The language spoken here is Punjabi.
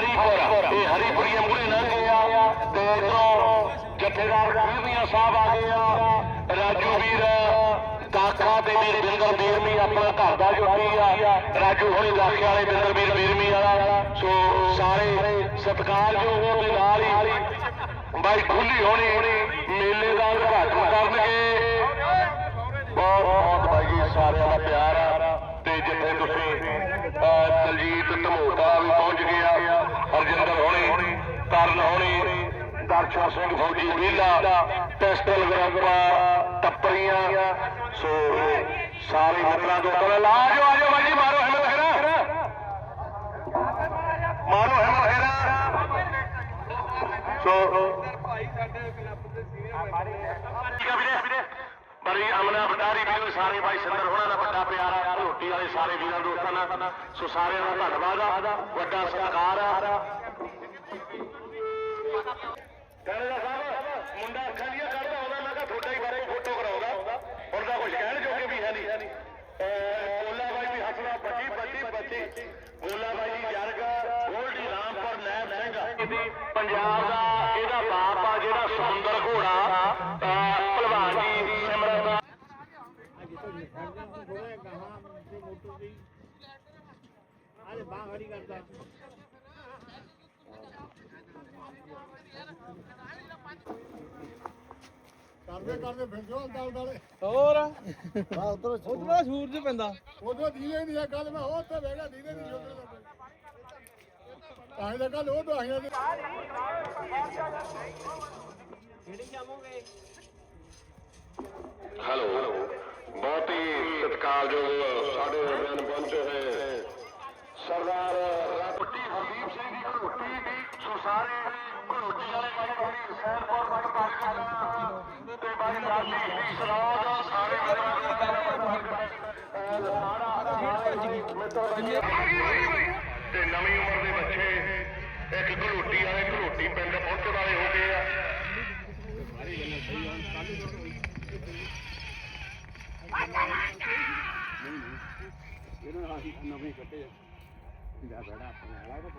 ਹਰੀਪੁਰਾ। ਇਹ ਹਰੀਪੁਰੀਆ ਰਾਜੂ ਵੀਰ, ਕਾਕਾ ਤੇ ਵੀਰ ਬਿੰਦਰ ਵੀਰਮੀ ਆਪਣਾ ਘਰ ਦਾ ਜੋਤੀ ਰਾਜੂ ਹੋਣੀ ਇਲਾਕੇ ਵਾਲੇ ਬਿੰਦਰ ਵੀਰ ਵੀਰਮੀ ਵਾਲਾ। ਸੋ ਸਾਰੇ ਸਤਿਕਾਰਯੋਗ ਦੇ ਨਾਲ ਹੀ। ਬਾਈ ਖੁੱਲੀ ਹੋਣੀ। ਮੇਲੇ ਦਾ ਦਰਸ਼ਨ ਸਿੰਘ ਫੌਜੀ ਨੀਲਾ ਪਿਸਟਲ ਗਰੰਪਾ ਟੱਪਰੀਆਂ ਸੋ, ਸਾਰੇ ਮਿੱਤਰਾਂ ਦੋਸਤਾਂ ਦਾ ਲਾ ਜੋ ਆਜੋ ਬਾਈ ਜੀ ਮਾਰੋ ਹਿੰਮਤ ਫੇਰਾ। ਮਾਰੋ ਹਿੰਮਤ ਫੇਰਾ। ਸੋ ਠੀਕ ਆ ਵੀਰੇ ਵੀਰੇ ਬੜੀ ਅਮਨਾ ਬਟਾਰੀ ਵੀ ਸਾਰੇ ਬਾਈ ਸਿੰਦਰ ਹੋਣਾ ਦਾ ਵੱਡਾ ਪਿਆਰ ਆ ਰੋਟੀ ਵਾਲੇ ਸਾਰੇ ਵੀਰਾਂ, ਦੋਸਤਾਂ ਨਾਲ। ਸੋ, ਸਾਰਿਆਂ ਦਾ ਧੰਨਵਾਦ ਆ। ਵੱਡਾ ਸਤਿਕਾਰ ਆ। ਕਹਿੰਦਾ ਸਾਹਿਬ ਮੁੰਡਾ ਅੱਖਾਂ ਦੀਆਂ ਕੱਢਦਾ ਆਉਂਦਾ ਮੈਂ ਕਿਹਾ ਤੁਹਾਡਾ ਹੀ ਬਾਰੇ ਫੋਟੋ ਕਰਾਉਂਦਾ। ਹੁਣ ਤਾਂ ਕੁਝ ਕਹਿਣ ਜੋਗੇ ਵੀ ਹੈ ਨਹੀਂ। ਗੋਲਾ ਬਾਈ ਵੀ ਹੱਸਣਾ ਬੱਚੀ ਬੱਚੀ ਬੱਚੀ ਗੋਲਾ ਬਾਈ ਜੀ ਜਰਗ ਗੋਲਡੀ ਰਾਮਪੁਰ ਨੈਬ ਸਿੰਘ ਪੰਜਾਬ ਦਾ ਇਹਦਾ ਬਾਪ ਆ ਜਿਹੜਾ ਸਮੁੰਦਰ ਘੋੜਾ ਭਲਵਾਨ ਜੀ ਸਿਮਰਨ ਦਾ ਅਰੇ ਬਾਹ ਖੜੀ ਕਰਦਾ। ਕਰਦੇ ਕਰਦੇ ਫਿਰਦੇ ਦਲ ਦਲੇ ਹੋਰ? ਆ ਉਧਰ ਉਧਰ ਸੂਰਜ ਪੈਂਦਾ। ਉਧਰ ਦੀਏ ਨਹੀਂ ਆ ਗੱਲ ਮੈਂ ਉਹ ਤੇ ਵੇਗਾ ਦੀਦੇ ਨਹੀਂ ਉਧਰ ਆਹੀਂ ਦਾ ਗੱਲ ਉਹ ਤਾਂ ਆਹੀਆਂ ਦੀ ਹੈਲੋ ਬਹੁਤ ਹੀ ਸਤਿਕਾਰਯੋਗ ਸਾਡੇ ਦਰਮਿਆਨ ਪਹੁੰਚੇ ਹੋਏ ਸਰਦਾਰ ਰਾਪਟੀ ਹਰਦੀਪ ਸਿੰਘ ਦੀ ਘਰੋਟੀ ਸੋ ਸਾਰੇ ਘਰੋਟੀ ਵਾਲੇ ਬਾਈ ਹੋਣੀ ਹੁਸੈਨਪੁਰ ਮਨ ਪਾਰਕ ਤੇ ਬਾਈ ਰਾਜੀ ਦੀ ਸਰੋਜ ਸਾਰੇ ਤੇ ਨਵੀਂ ਉਮਰ ਦੇ ਬੱਚੇ ਇੱਕ ਘਰੋਟੀ ਵਾਲੇ ਘਰੋਟੀ ਪਿੰਡ ਪਹੁੰਚਣ ਵਾਲੇ ਹੋ ਗਏ ਆ। ਇਹਨਾਂ ਨਾਲ ਨਵੇਂ ਕੱਟੇ ਜਾ ਬੜਾ ਆਪਣੇ ਵਾਲਾ ਤਾਂ